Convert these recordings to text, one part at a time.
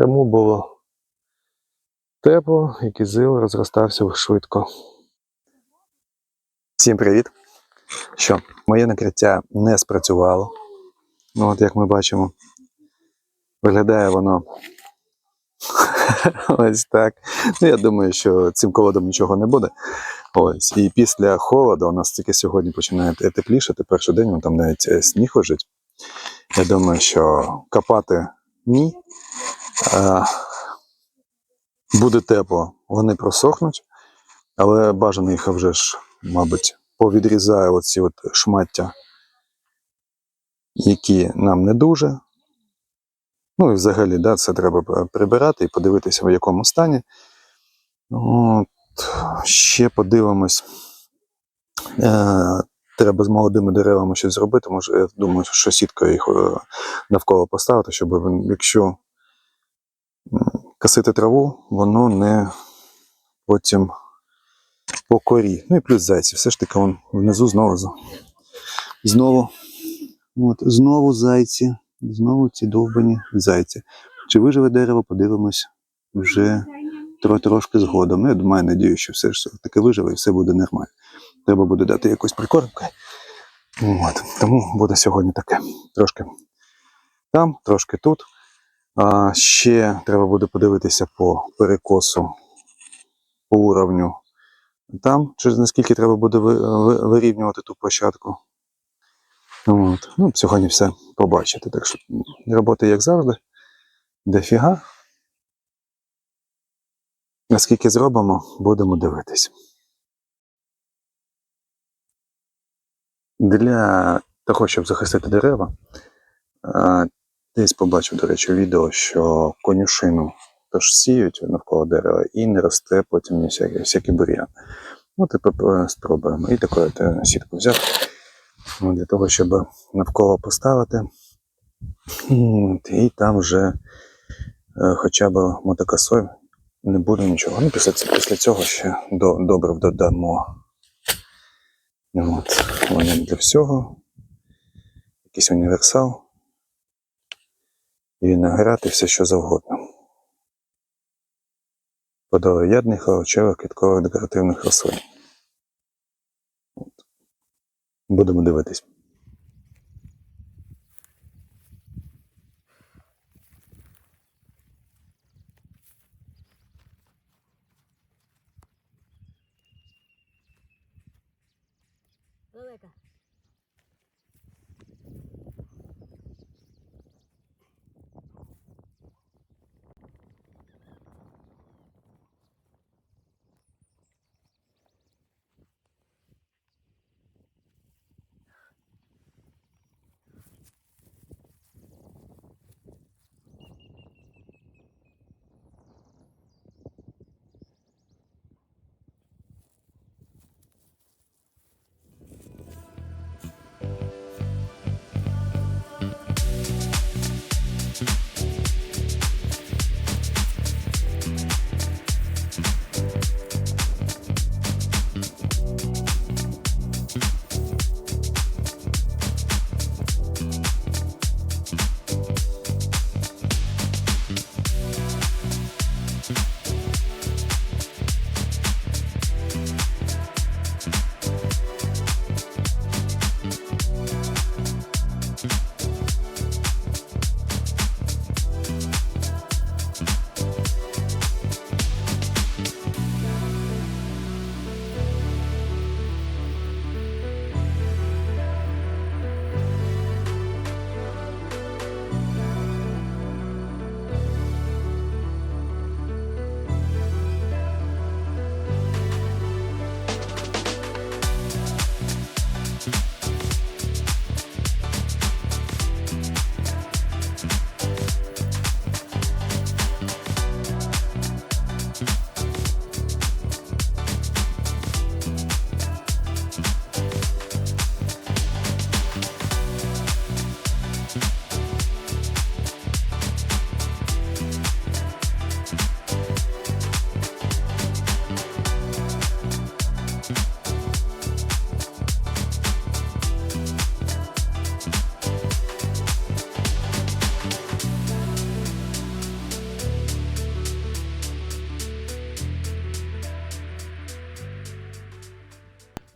Криму було тепло, і кізил розростався швидко. Всім привіт! Що, моє накриття не спрацювало. Ну, от як ми бачимо, виглядає воно ось так. Ну, я думаю, що цим холодом нічого не буде. Ось. І після холоду у нас тільки сьогодні починає те- теплішати. Перший день там навіть е, сніг лежить. Я думаю, що копати ні. А, буде тепло, вони просохнуть, але бажано їх вже ж, мабуть, повідрізаю оці от шмаття, які нам не дуже. Ну і взагалі, да, це треба прибирати і подивитися, в якому стані. От, ще подивимось. Е, треба з молодими деревами щось зробити. Може, я думаю, що сіткою їх е, навколо поставити, щоб якщо косити траву, воно не потім по корі. Ну і плюс зайці. Все ж таки вон внизу знову. Знову. От, знову зайці. Знову ці довбані зайці. Чи виживе дерево, подивимось вже трошки згодом. Я маю надію, що все ж таки виживе і все буде нормально. Треба буде дати якусь прикормку. От. Тому буде сьогодні таке. Трошки там, трошки тут. Ще треба буде подивитися по перекосу по уровню там, через наскільки треба буде ви- ви- вирівнювати ту площадку. От. Ну, сьогодні все побачите. Так що роботи, як завжди, дофіга. Наскільки зробимо, будемо дивитись. Для того, щоб захистити дерева, десь побачив, до речі, відео, що конюшину тож сіють навколо дерева і не росте потім всякий, всякий бур'ян. Ну, типу, е, спробуємо. І таку е, сітку взяти ну, для того, щоб навколо поставити. І там вже е, хоча б мотокосою не буде нічого. Ну, після, після цього ще до, добре додамо. От, вони для всього. Якийсь універсал. Виноград і все що завгодно. Подороядних, овочевих, квіткових декоративних рослин. От. Будемо дивитись. Далека.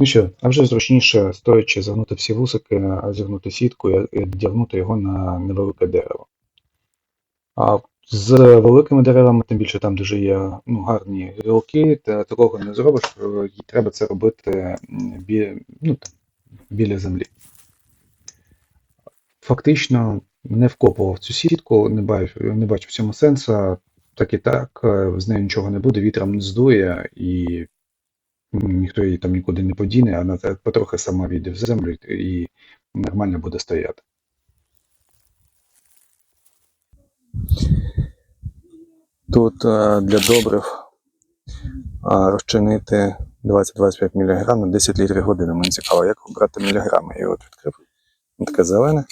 Ну що, а вже зручніше, стоячи, загнути всі вусики, зігнути сітку і одягнути його на невелике дерево. А з великими деревами, тим більше там, де є ну, гарні гілки, та такого не зробиш, е, і треба це робити бі, ну, там, біля землі. Фактично не вкопував цю сітку, не бачу, не бачу в цьому сенсу. Так і так, е, з нею нічого не буде, вітром не здує, і ніхто її там нікуди не подіне, вона потрохи сама війде в землю і нормально буде стояти. Тут е, для добрив а, розчинити 20-25 мг на 10 літрів години. Мені цікаво, як обрати міліграми. Я от відкрив. Таке зелене.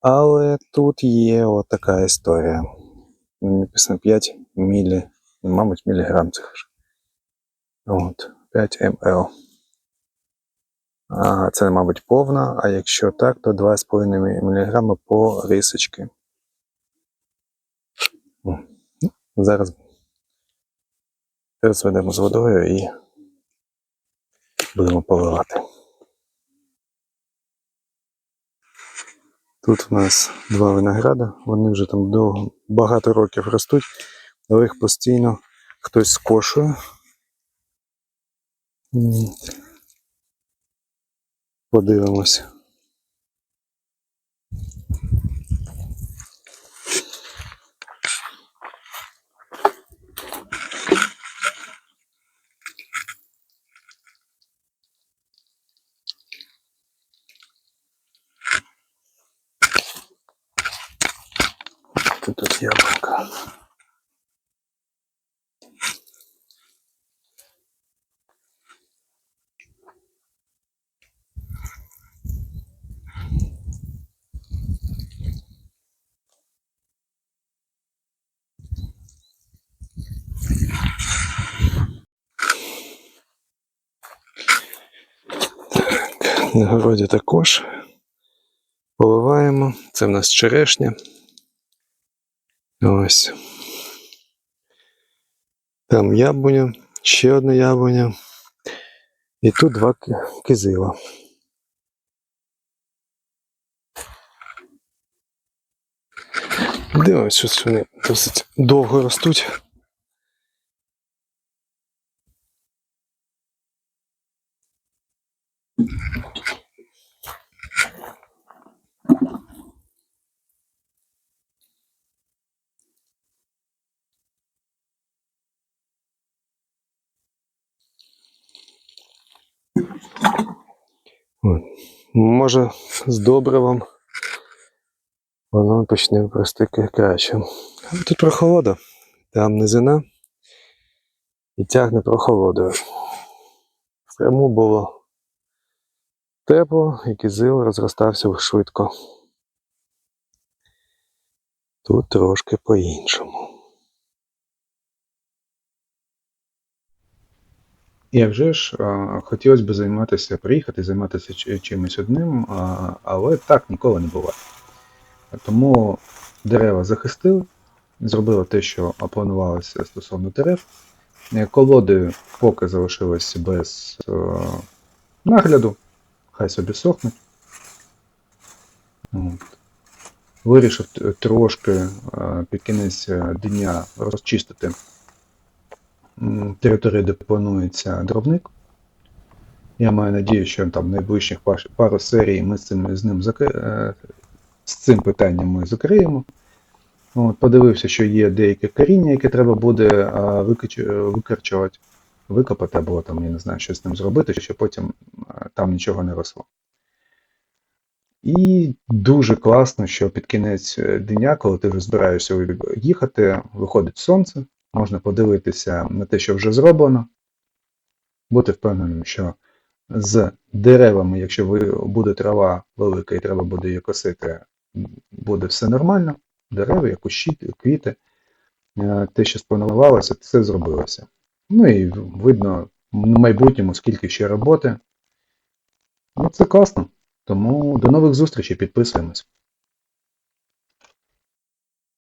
Але тут є от така історія. Написано 5 мілі, мабуть, міліграм цих. От, 5 мл. А, це, мабуть, повна, а якщо так, то 2,5 мг по рисочки. Ну, Зараз розведемо з водою і будемо поливати. Тут в нас два винограда, вони вже там довго, багато років ростуть, але їх постійно хтось скошує. Подивимось. Тут яблука. Так, на городі також поливаємо. Це в нас черешня. Ось. Там яблуня, ще одна яблуня. І тут два кизила. Дивимось, що вони досить довго ростуть. Може, з добривом воно почне рости ка- краще. Тут прохолода, там низина і тягне прохолодою. В Криму було тепло, і кизил розростався швидко. Тут трошки по-іншому. І вже ж хотілося б займатися, приїхати, займатися чимось одним, але так ніколи не буває. Тому дерева захистили, зробили те, що планувалося стосовно дерев. Е, Колоди поки залишились без е, нагляду, хай собі сохнуть. Вирішив трошки е, під кінець дня розчистити м, територію, де планується дробник. Я маю надію, що там найближчих пару серій ми з цим, з ним закри... е, з цим питанням ми закриємо. От, подивився, що є деяке коріння, яке треба буде а, викач... викорчувати, викопати або там, я не знаю, що з ним зробити, щоб потім там нічого не росло. І дуже класно, що під кінець е, дня, коли ти вже збираєшся їхати, виходить сонце, можна подивитися на те, що вже зроблено, бути впевненим, що з деревами, якщо буде трава велика і треба буде її косити, буде все нормально. Дерева, кущі, квіти, е, те, що спланувалося, все зробилося. Ну і видно в майбутньому, скільки ще роботи. Ну, це класно. Тому до нових зустрічей, підписуємось.